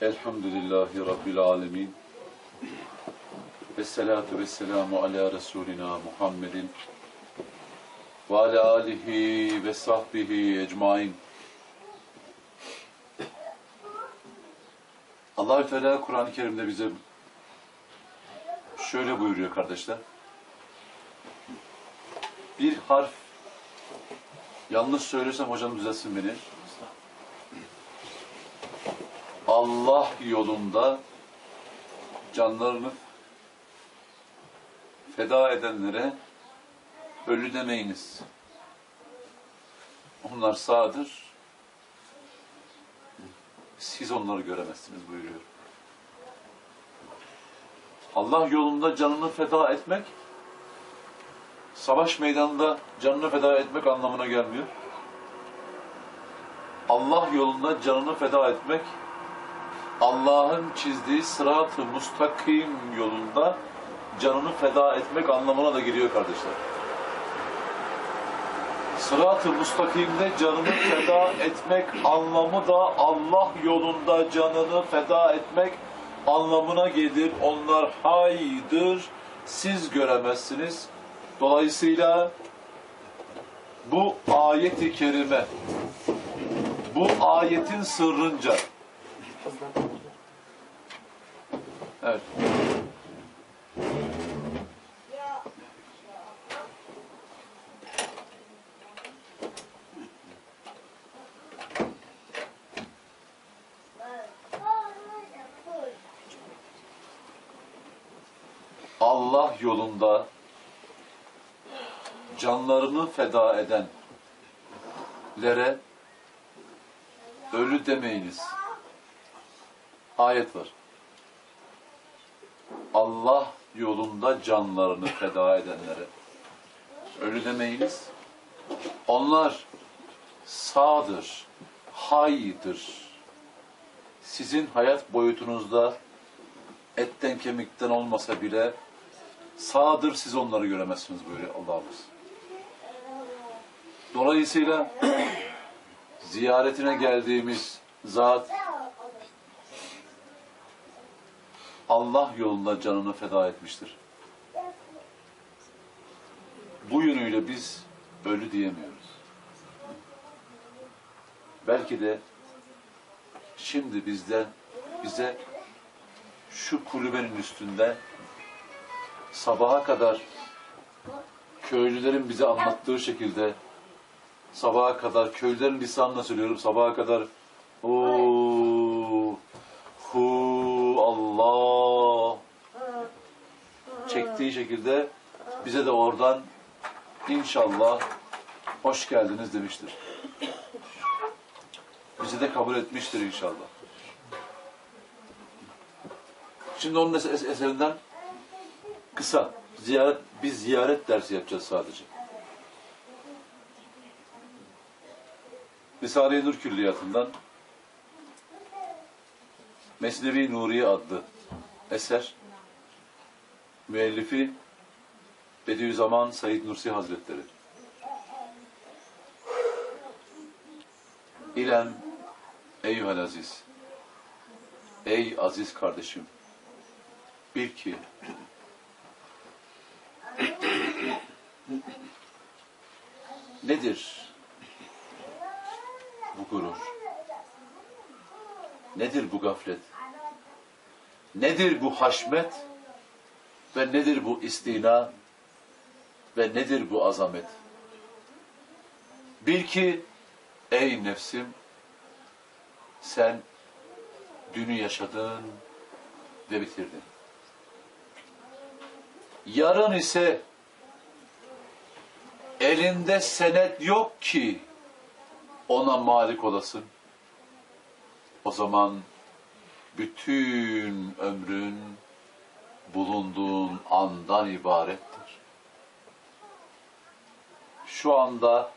Elhamdülillahi Rabbil Alemin. Vessalatu vesselamu ala Resulina Muhammedin ve ala alihi ve sahbihi ecmain. Allahü Teala Kur'an-ı Kerim'de bize şöyle buyuruyor kardeşler. Bir harf yanlış söylesem hocam düzelsin beni. Allah yolunda canlarını feda edenlere ölü demeyiniz. Onlar sağdır. Siz onları göremezsiniz buyuruyor. Allah yolunda canını feda etmek savaş meydanında canını feda etmek anlamına gelmiyor. Allah yolunda canını feda etmek Allah'ın çizdiği sırat-ı mustakim yolunda canını feda etmek anlamına da geliyor kardeşler. Sırat-ı mustakimde canını feda etmek anlamı da Allah yolunda canını feda etmek anlamına gelir. Onlar haydır, siz göremezsiniz. Dolayısıyla bu ayet-i kerime, bu ayetin sırrınca, evet, Allah yolunda canlarını feda edenlere ölü demeyiniz. Ayet var. Allah yolunda canlarını feda edenlere ölü demeyiniz. Onlar sağdır, haydır. Sizin hayat boyutunuzda etten kemikten olmasa bile sağdır siz onları göremezsiniz böyle Allah'ımız. Dolayısıyla ziyaretine geldiğimiz zat Allah yolunda canını feda etmiştir. Bu yönüyle biz ölü diyemiyoruz. Belki de şimdi bizden bize şu kulübenin üstünde sabaha kadar köylülerin bize anlattığı şekilde sabaha kadar köylülerin lisanla söylüyorum sabaha kadar hu şekilde bize de oradan inşallah hoş geldiniz demiştir. Bizi de kabul etmiştir inşallah. Şimdi onun es- eserinden kısa ziyaret biz ziyaret dersi yapacağız sadece. Risale-i Nur Külliyatı'ndan Mesnevi Nuriye adlı eser müellifi Bediüzzaman Said Nursi Hazretleri. İlem eyyuhel aziz Ey aziz kardeşim bil ki nedir bu gurur? Nedir bu gaflet? Nedir bu haşmet? Ve nedir bu istina? Ve nedir bu azamet? Bil ki ey nefsim sen dünü yaşadın ve bitirdin. Yarın ise elinde senet yok ki ona malik olasın. O zaman bütün ömrün bulunduğun andan ibarettir. Şu anda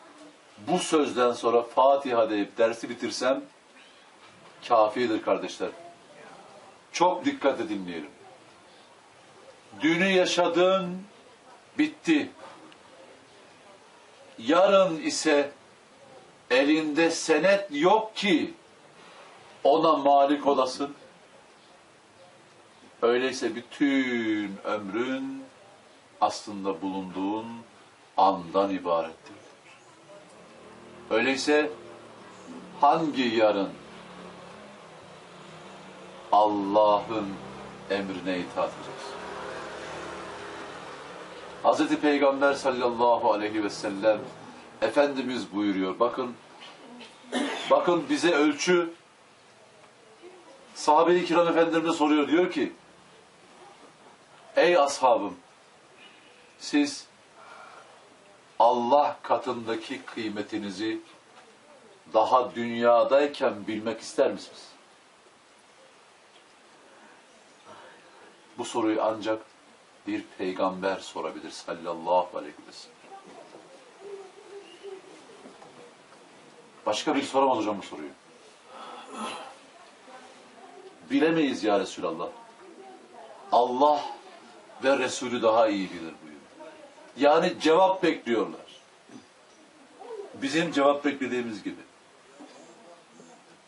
bu sözden sonra Fatiha deyip dersi bitirsem kafidir kardeşler. Çok dikkatle dinleyelim. Dünü yaşadın, bitti. Yarın ise elinde senet yok ki ona malik olasın. Öyleyse bütün ömrün aslında bulunduğun andan ibarettir. Öyleyse hangi yarın Allah'ın emrine itaat edeceksin? Hz. Peygamber sallallahu aleyhi ve sellem Efendimiz buyuruyor. Bakın, bakın bize ölçü sahabe-i kiram efendilerine soruyor. Diyor ki, ey ashabım, siz Allah katındaki kıymetinizi daha dünyadayken bilmek ister misiniz? Bu soruyu ancak bir peygamber sorabilir sallallahu aleyhi ve sellem. Başka biri soramaz hocam bu soruyu. Bilemeyiz ya Resulallah. Allah ve Resulü daha iyi bilir buyuruyor. Yani cevap bekliyorlar. Bizim cevap beklediğimiz gibi.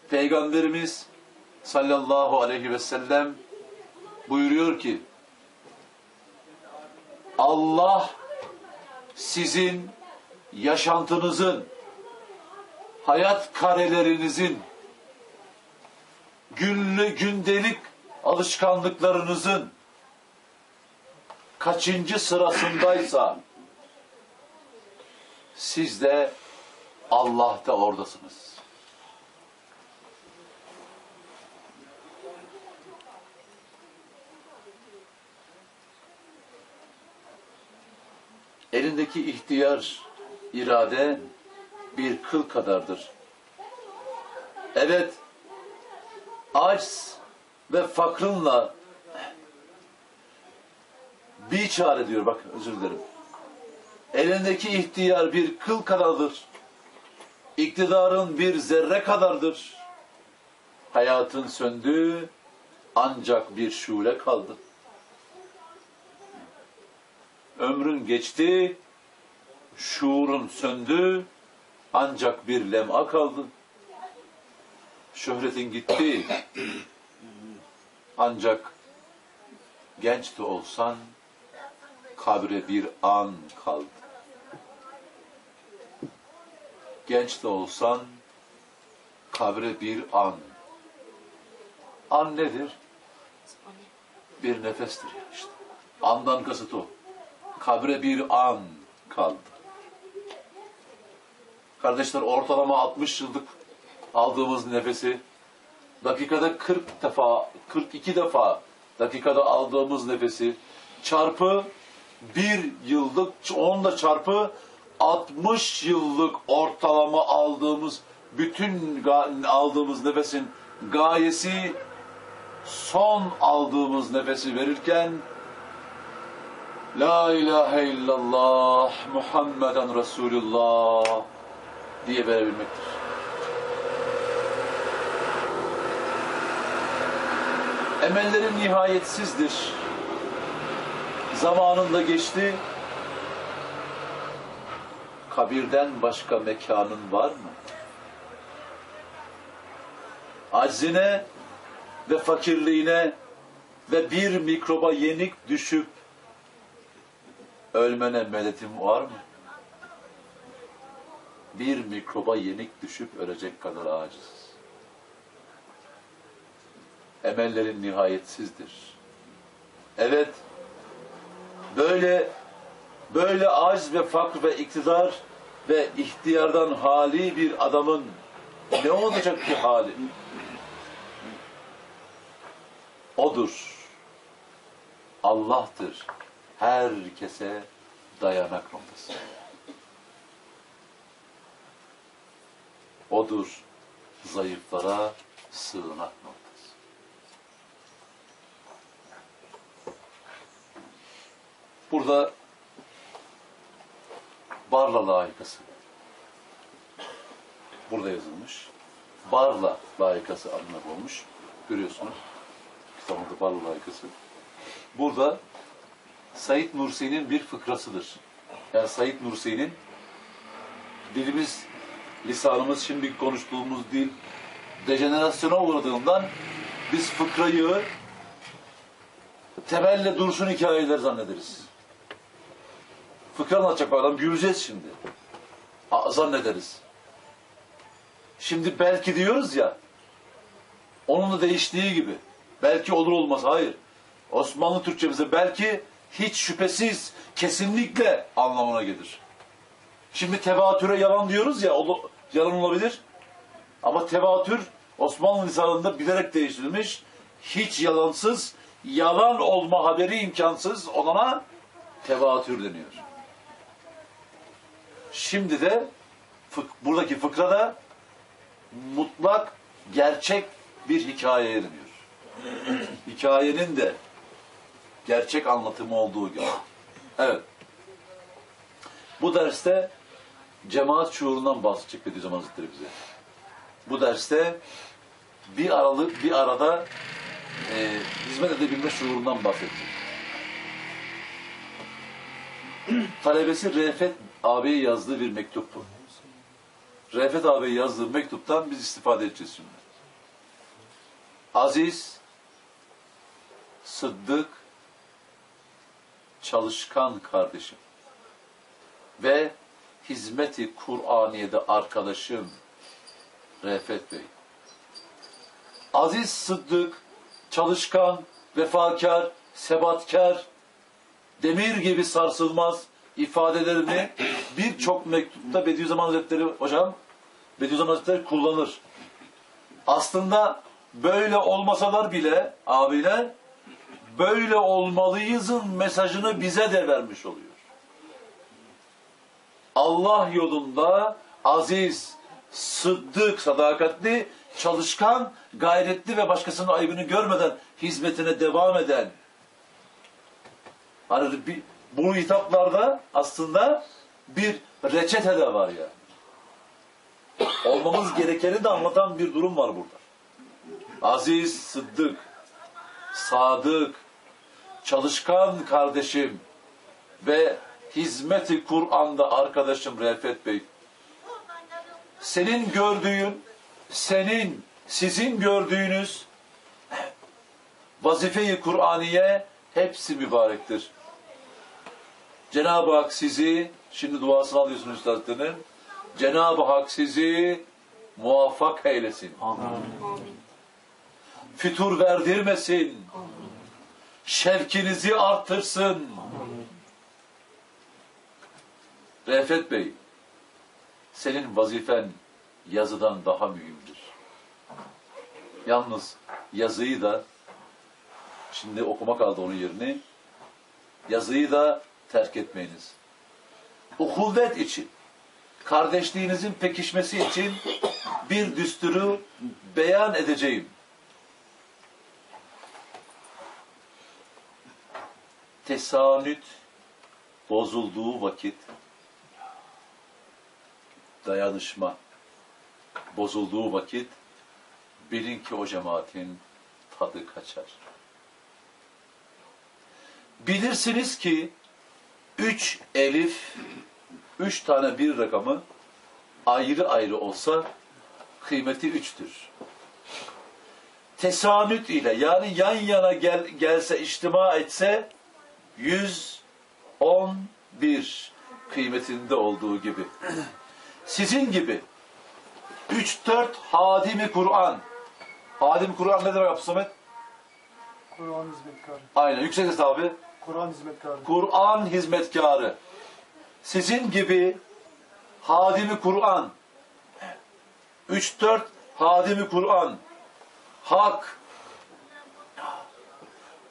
Peygamberimiz sallallahu aleyhi ve sellem buyuruyor ki Allah sizin yaşantınızın, hayat karelerinizin, günlü gündelik alışkanlıklarınızın kaçıncı sırasındaysa siz de Allah'ta oradasınız. Elindeki ihtiyar irade bir kıl kadardır. Evet, aciz ve fakrınla bir çare diyor bak özür dilerim. Elindeki ihtiyar bir kıl kadardır. İktidarın bir zerre kadardır. Hayatın söndü ancak bir şule kaldı. Ömrün geçti, şuurun söndü ancak bir lem'a kaldı. Şöhretin gitti ancak genç de olsan kabre bir an kaldı. Genç de olsan kabre bir an. An nedir? Bir nefestir işte. Andan kasıt o. Kabre bir an kaldı. Kardeşler ortalama 60 yıllık aldığımız nefesi dakikada 40 defa, 42 defa dakikada aldığımız nefesi çarpı bir yıllık, onunla çarpı 60 yıllık ortalama aldığımız bütün aldığımız nefesin gayesi son aldığımız nefesi verirken La ilahe illallah Muhammeden Resulullah diye verebilmektir. Emellerin nihayetsizdir. Zamanında geçti. Kabirden başka mekanın var mı? Aczine ve fakirliğine ve bir mikroba yenik düşüp ölmene medetim var mı? Bir mikroba yenik düşüp ölecek kadar aciz. Emellerin nihayetsizdir. Evet, böyle böyle acz ve fakr ve iktidar ve ihtiyardan hali bir adamın ne olacak ki hali? Odur. Allah'tır. Herkese dayanak noktası. Odur zayıflara sığınak noktası. Burada Barla layıkası. Burada yazılmış. Barla layıkası adına konmuş. Görüyorsunuz. Kitabında Barla layıkası. Burada Said Nursi'nin bir fıkrasıdır. Yani Said Nursi'nin dilimiz, lisanımız şimdi konuştuğumuz dil dejenerasyona uğradığından biz fıkrayı Tebelle dursun hikayeler zannederiz. Fıkra anlatacak adam. Güleceğiz şimdi. A- zannederiz. Şimdi belki diyoruz ya, onun da değiştiği gibi. Belki olur olmaz. Hayır. Osmanlı Türkçemize belki hiç şüphesiz, kesinlikle anlamına gelir. Şimdi tevatüre yalan diyoruz ya, olu- yalan olabilir. Ama tevatür Osmanlı lisanında bilerek değiştirilmiş. Hiç yalansız, yalan olma haberi imkansız olana tevatür deniyor. Şimdi de fık- buradaki fıkrada mutlak, gerçek bir hikayeye deniyor. Hikayenin de gerçek anlatımı olduğu gibi. Evet. Bu derste cemaat şuurundan bahsedecek Bediüzzaman Hazretleri bize. Bu derste bir aralık, bir arada e, hizmet edebilme şuurundan bahsedecek. Talebesi Refet ağabeye yazdığı bir mektup bu. Refet ağabeye yazdığı mektuptan biz istifade edeceğiz şimdi. Aziz, sıddık, çalışkan kardeşim ve hizmeti Kur'aniye'de arkadaşım Refet Bey. Aziz Sıddık, çalışkan, vefakar, sebatkar, demir gibi sarsılmaz ifadelerini birçok mektupta Bediüzzaman Hazretleri hocam Bediüzzaman Hazretleri kullanır. Aslında böyle olmasalar bile abiler böyle olmalıyızın mesajını bize de vermiş oluyor. Allah yolunda aziz, sıddık, sadakatli, çalışkan, gayretli ve başkasının ayıbını görmeden hizmetine devam eden Hani bir, bu hitaplarda aslında bir reçete de var ya. Olmamız gerekeni de anlatan bir durum var burada. Aziz, sıddık, sadık, çalışkan kardeşim ve hizmeti Kur'an'da arkadaşım Refet Bey. Senin gördüğün, senin, sizin gördüğünüz vazife-i Kur'aniye hepsi mübarektir. Cenab-ı Hak sizi, şimdi duasını alıyorsunuz üstadının, Cenab-ı Hak sizi muvaffak eylesin. Fütur verdirmesin. Şevkinizi artırsın. Refet Bey, senin vazifen yazıdan daha mühimdir. Yalnız yazıyı da, şimdi okuma kaldı onun yerini, yazıyı da terk etmeyiniz. Uhuvvet için, kardeşliğinizin pekişmesi için bir düsturu beyan edeceğim. Tesanüt bozulduğu vakit dayanışma bozulduğu vakit bilin ki o cemaatin tadı kaçar. Bilirsiniz ki üç elif, üç tane bir rakamı ayrı ayrı olsa kıymeti üçtür. Tesanüt ile yani yan yana gel, gelse, içtima etse yüz on bir kıymetinde olduğu gibi. Sizin gibi üç dört hadimi Kur'an. Hadim Kur'an ne demek Abdü Samet? Kur'an hizmetkarı. Aynen yüksek ses abi. Kur'an hizmetkarı. Kur'an hizmetkarı. Sizin gibi hadimi Kur'an. 3-4 hadimi Kur'an. Hak.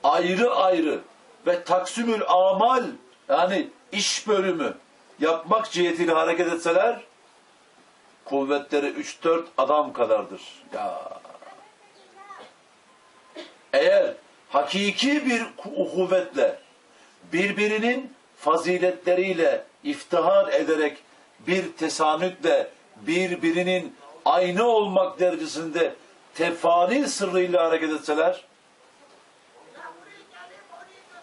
Ayrı ayrı ve taksimül amal yani iş bölümü yapmak cihetiyle hareket etseler kuvvetleri 3-4 adam kadardır. Ya eğer hakiki bir ku- kuvvetle birbirinin faziletleriyle iftihar ederek bir tesanütle birbirinin aynı olmak derecesinde tefani sırrıyla hareket etseler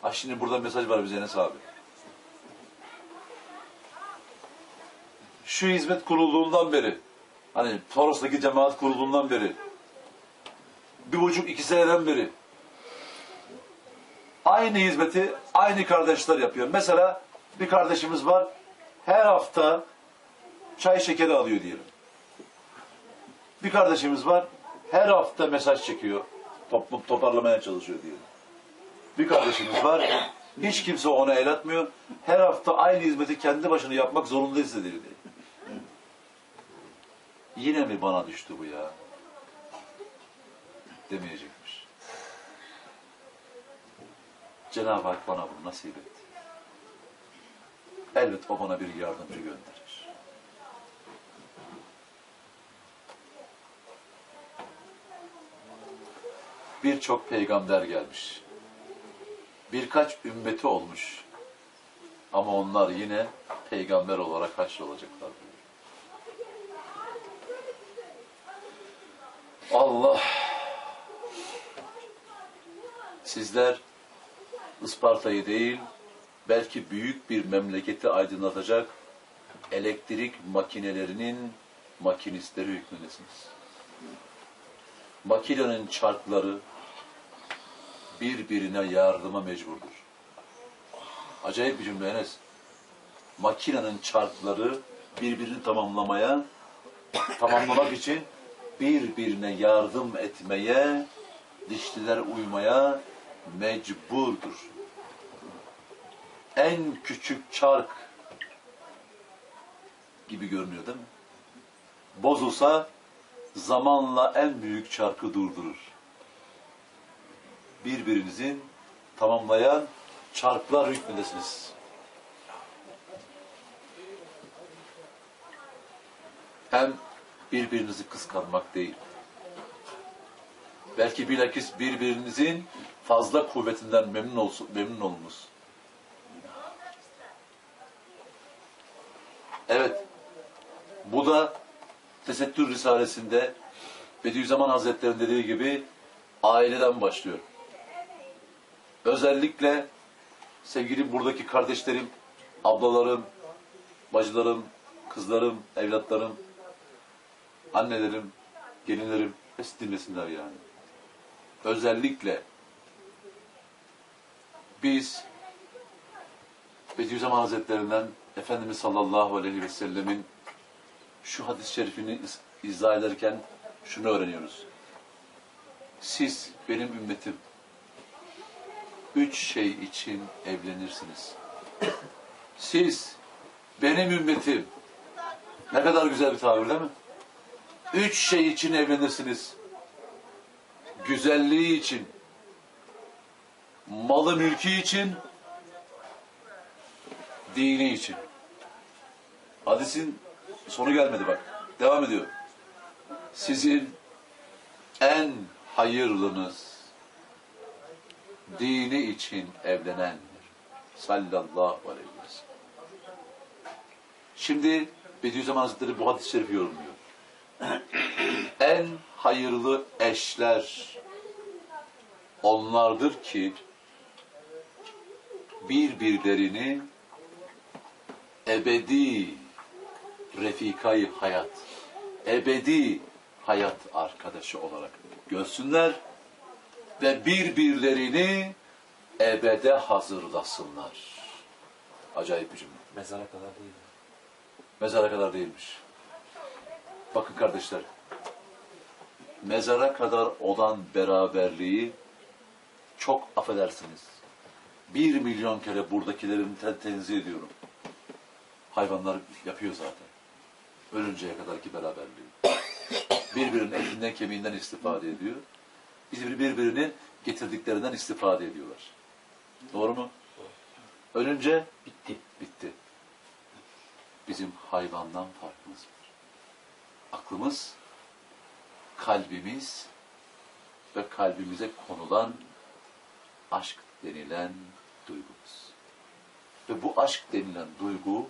Ha şimdi burada mesaj var bize Enes abi. Şu hizmet kurulduğundan beri hani Toros'taki cemaat kurulduğundan beri bir buçuk iki seneden beri Aynı hizmeti aynı kardeşler yapıyor. Mesela bir kardeşimiz var. Her hafta çay şekeri alıyor diyelim. Bir kardeşimiz var. Her hafta mesaj çekiyor. Toplum toparlamaya çalışıyor diyelim. Bir kardeşimiz var. Hiç kimse ona el atmıyor. Her hafta aynı hizmeti kendi başına yapmak zorunda hissediyor diye. Yine mi bana düştü bu ya? Demeyecekmiş. Cenab-ı Hak bana bunu nasip etti. Elbet o bana bir yardımcı gönderir. Birçok peygamber gelmiş. Birkaç ümmeti olmuş. Ama onlar yine peygamber olarak haşrolacaklar. Allah sizler Isparta'yı değil belki büyük bir memleketi aydınlatacak elektrik makinelerinin makinistleri hükmündesiniz. Makinenin çarkları birbirine yardıma mecburdur. Acayip bir cümle Enes. Makinenin çarkları birbirini tamamlamaya, tamamlamak için birbirine yardım etmeye, dişliler uymaya mecburdur. En küçük çark gibi görünüyor değil mi? Bozulsa zamanla en büyük çarkı durdurur. Birbirinizin tamamlayan çarklar hükmündesiniz. Hem birbirinizi kıskanmak değil. Belki bilakis birbirinizin fazla kuvvetinden memnun olsun, memnun olunuz. Evet. Bu da Tesettür Risalesi'nde Bediüzzaman Hazretleri'nin dediği gibi aileden başlıyor. Özellikle sevgili buradaki kardeşlerim, ablalarım, bacılarım, kızlarım, evlatlarım, annelerim, gelinlerim dinlesinler yani. Özellikle biz Bediüzzaman Hazretlerinden Efendimiz sallallahu aleyhi ve sellemin şu hadis-i şerifini iz- izah ederken şunu öğreniyoruz. Siz benim ümmetim üç şey için evlenirsiniz. Siz benim ümmetim ne kadar güzel bir tabir değil mi? Üç şey için evlenirsiniz. Güzelliği için, malı mülkü için, dini için. Hadisin sonu gelmedi bak. Devam ediyor. Sizin en hayırlınız dini için evlenendir. Sallallahu aleyhi ve sellem. Şimdi Bediüzzaman Hazretleri bu hadis-i şerifi yorumluyor. en hayırlı eşler onlardır ki birbirlerini ebedi refikayı hayat, ebedi hayat arkadaşı olarak görsünler ve birbirlerini ebede hazırlasınlar. Acayip bir cümle. Mezara kadar değil. Mezara kadar değilmiş. Bakın kardeşler, mezara kadar olan beraberliği çok affedersiniz. Bir milyon kere buradakilerin te- tenzih ediyorum. Hayvanlar yapıyor zaten. Ölünceye kadarki beraberliği. Birbirinin etinden kemiğinden istifade ediyor. Birbiri birbirinin getirdiklerinden istifade ediyorlar. Doğru mu? Ölünce bitti. Bitti. Bizim hayvandan farkımız var. Aklımız, kalbimiz ve kalbimize konulan aşk denilen duygumuz. Ve bu aşk denilen duygu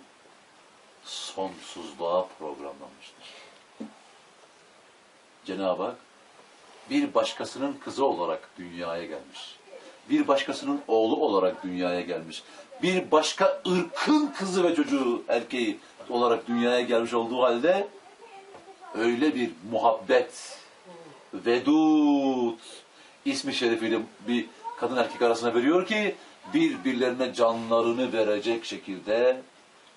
sonsuzluğa programlanmıştır. Cenab-ı Hak bir başkasının kızı olarak dünyaya gelmiş. Bir başkasının oğlu olarak dünyaya gelmiş. Bir başka ırkın kızı ve çocuğu erkeği olarak dünyaya gelmiş olduğu halde öyle bir muhabbet, vedud ismi şerifiyle bir kadın erkek arasına veriyor ki birbirlerine canlarını verecek şekilde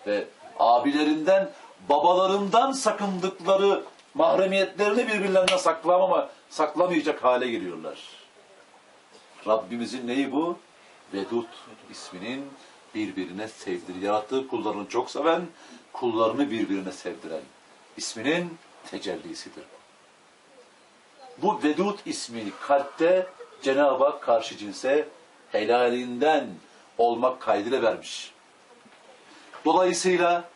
ve abilerinden, babalarından sakındıkları mahremiyetlerini birbirlerinden saklamama, saklamayacak hale geliyorlar. Rabbimizin neyi bu? Vedud isminin birbirine sevdir. Yarattığı kullarını çok seven, kullarını birbirine sevdiren isminin tecellisidir. Bu Vedud ismini kalpte Cenab-ı Hak karşı cinse helalinden olmak kaydıyla vermiş. Dolayısıyla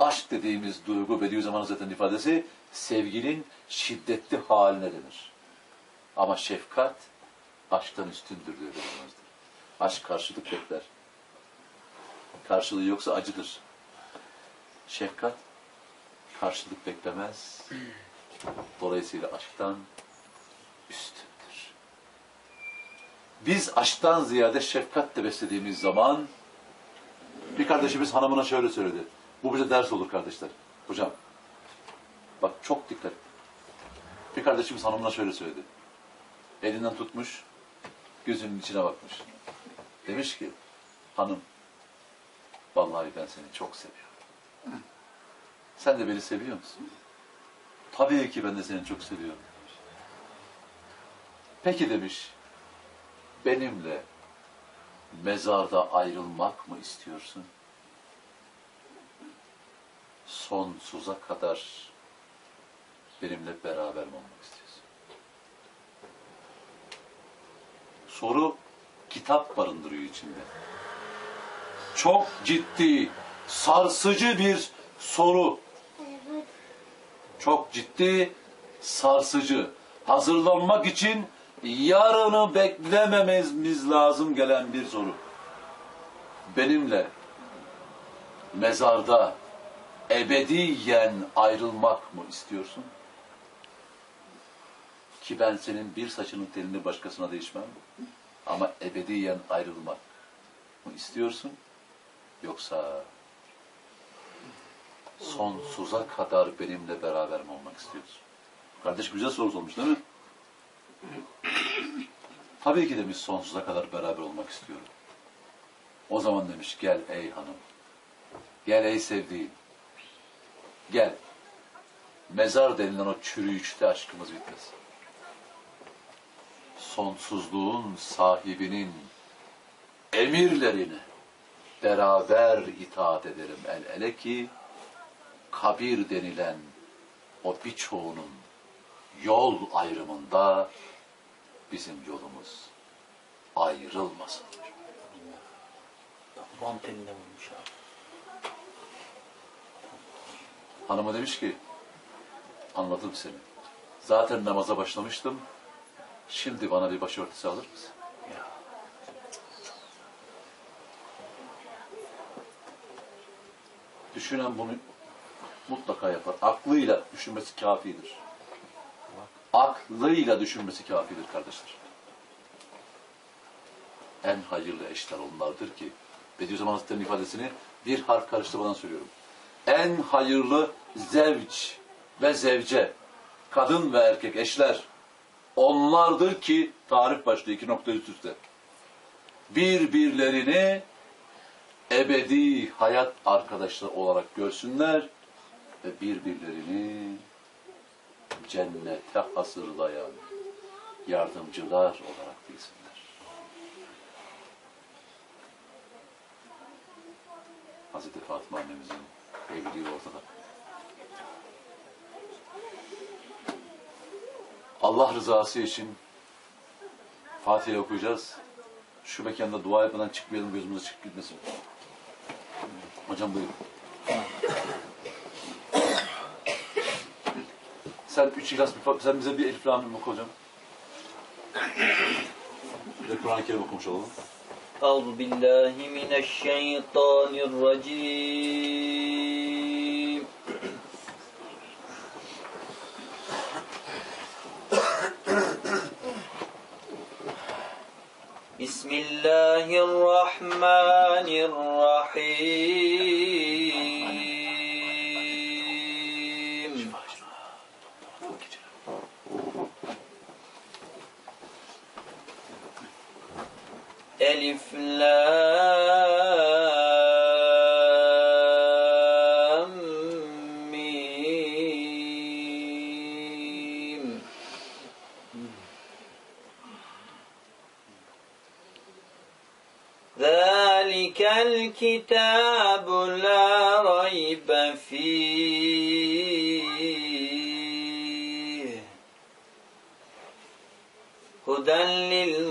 aşk dediğimiz duygu Bediüzzaman Hazretleri'nin ifadesi sevginin şiddetli haline denir. Ama şefkat aşktan üstündür diyor Bediüzzaman Aşk karşılık bekler. Karşılığı yoksa acıdır. Şefkat karşılık beklemez. Dolayısıyla aşktan üstündür. Biz aşktan ziyade şefkatle beslediğimiz zaman bir kardeşimiz hanımına şöyle söyledi. Bu bize ders olur kardeşler. Hocam bak çok dikkat. Bir kardeşimiz hanımına şöyle söyledi. Elinden tutmuş, gözünün içine bakmış. Demiş ki, hanım, vallahi ben seni çok seviyorum. Sen de beni seviyor musun? Tabii ki ben de seni çok seviyorum. Peki demiş, benimle mezarda ayrılmak mı istiyorsun? Sonsuza kadar benimle beraber mi olmak istiyorsun? Soru kitap barındırıyor içinde. Çok ciddi, sarsıcı bir soru. Çok ciddi, sarsıcı. Hazırlanmak için yarını beklemememiz lazım gelen bir soru. Benimle mezarda ebediyen ayrılmak mı istiyorsun? Ki ben senin bir saçının telini başkasına değişmem. Ama ebediyen ayrılmak mı istiyorsun? Yoksa sonsuza kadar benimle beraber mi olmak istiyorsun? Kardeş güzel soru sormuş değil mi? Tabii ki demiş sonsuza kadar beraber olmak istiyorum. O zaman demiş gel ey hanım. Gel ey sevdiğim. Gel. Mezar denilen o çürüyüşte aşkımız bitmesin. Sonsuzluğun sahibinin emirlerine beraber itaat ederim el ele ki kabir denilen o birçoğunun yol ayrımında bizim yolumuz ayrılmasın. Bam teline vurmuş abi. Hanıma demiş ki, anladım seni. Zaten namaza başlamıştım. Şimdi bana bir başörtüsü alır mısın? Ya. Düşünen bunu mutlaka yapar. Aklıyla düşünmesi kafidir. Aklıyla düşünmesi kafidir kardeşler. En hayırlı eşler onlardır ki, Bediüzzaman Hazretleri'nin ifadesini bir harf karıştırmadan söylüyorum. En hayırlı zevç ve zevce, kadın ve erkek eşler, onlardır ki, tarif başlıyor iki nokta üst üste. Birbirlerini ebedi hayat arkadaşları olarak görsünler ve birbirlerini cennete hazırlayan yardımcılar olarak bilsinler. Hazreti Fatıma annemizin evliliği ortada. Allah rızası için Fatiha okuyacağız. Şu mekanda dua etmeden çıkmayalım, gözümüze çıkıp gitmesin. Hocam buyurun. Sen üç ihlas bir sen bize bir elif lam mim oku hocam. Bir de Kur'an-ı Kerim okumuş olalım. Euzu billahi mineşşeytanirracim. Bismillahirrahmanirrahim. الكتاب لا ريب فيه. هدى للمتقين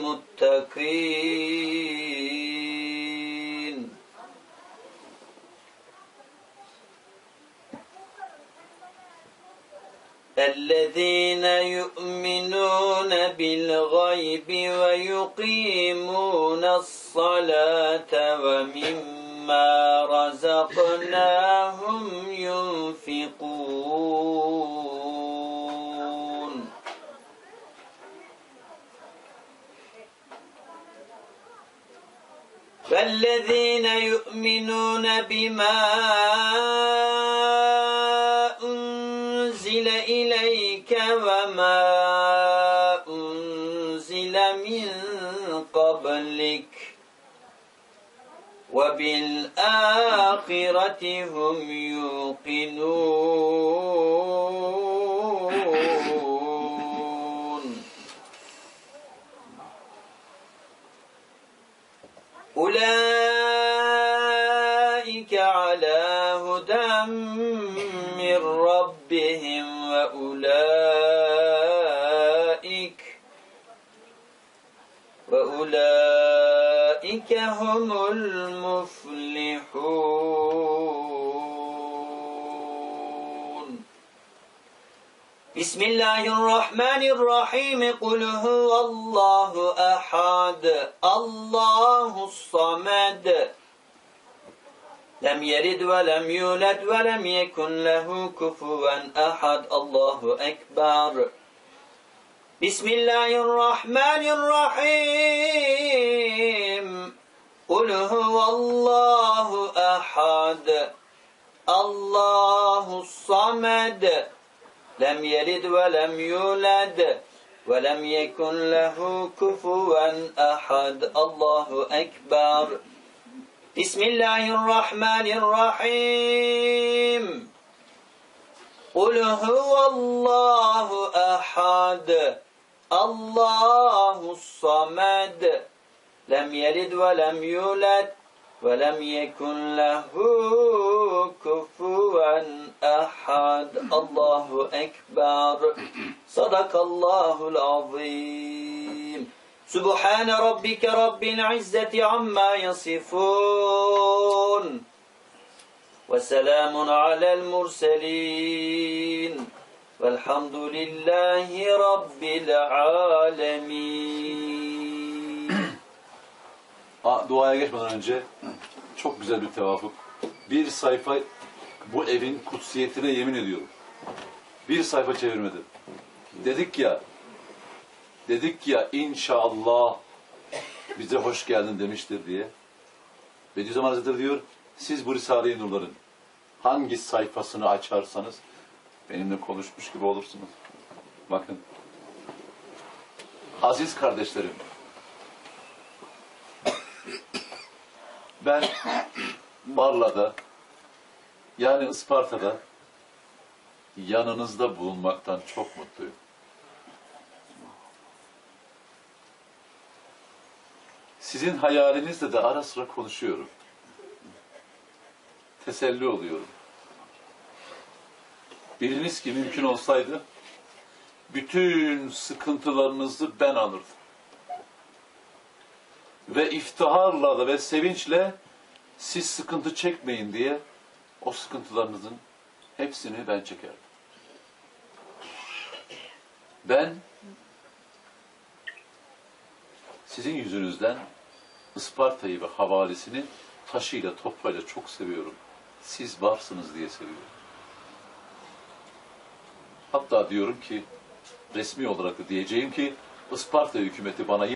ومما رزقناهم ينفقون. فالذين يؤمنون بما وبالآخرة هم يوقنون. أولئك هم المفلحون. بسم الله الرحمن الرحيم. قل هو الله أحد. الله الصمد. لم يلد ولم يولد ولم يكن له كفوا أحد. الله أكبر. بسم الله الرحمن الرحيم. Kul huvallahu ehad. Allahu samed. Lem yelid ve lem yulad. Ve lem yekun lehu kufuven ehad. Allahu ekber. Bismillahirrahmanirrahim. Kul huvallahu ehad. Allahu samed lem yerid ve lem yulad ve lem yekun lehu kufuven ahad. Allahu Ekber. Sadakallahul azim. Subhane rabbike rabbil izzeti amma yasifun. Ve selamun alel murselin. Velhamdülillahi rabbil alemin. Duaya geçmeden önce çok güzel bir tevafuk. Bir sayfa bu evin kutsiyetine yemin ediyorum. Bir sayfa çevirmedim. Dedik ya, dedik ya inşallah bize hoş geldin demiştir diye. Bediüzzaman Hazretleri diyor, siz bu Risale-i Nur'ların hangi sayfasını açarsanız benimle konuşmuş gibi olursunuz. Bakın. Aziz kardeşlerim, ben Barla'da yani Isparta'da yanınızda bulunmaktan çok mutluyum. Sizin hayalinizle de ara sıra konuşuyorum. Teselli oluyorum. Biliniz ki mümkün olsaydı bütün sıkıntılarınızı ben alırdım. Ve iftiharla da ve sevinçle siz sıkıntı çekmeyin diye o sıkıntılarınızın hepsini ben çekerdim. Ben sizin yüzünüzden Isparta'yı ve havalisini taşıyla toprağıyla çok seviyorum. Siz varsınız diye seviyorum. Hatta diyorum ki resmi olarak da diyeceğim ki Isparta hükümeti bana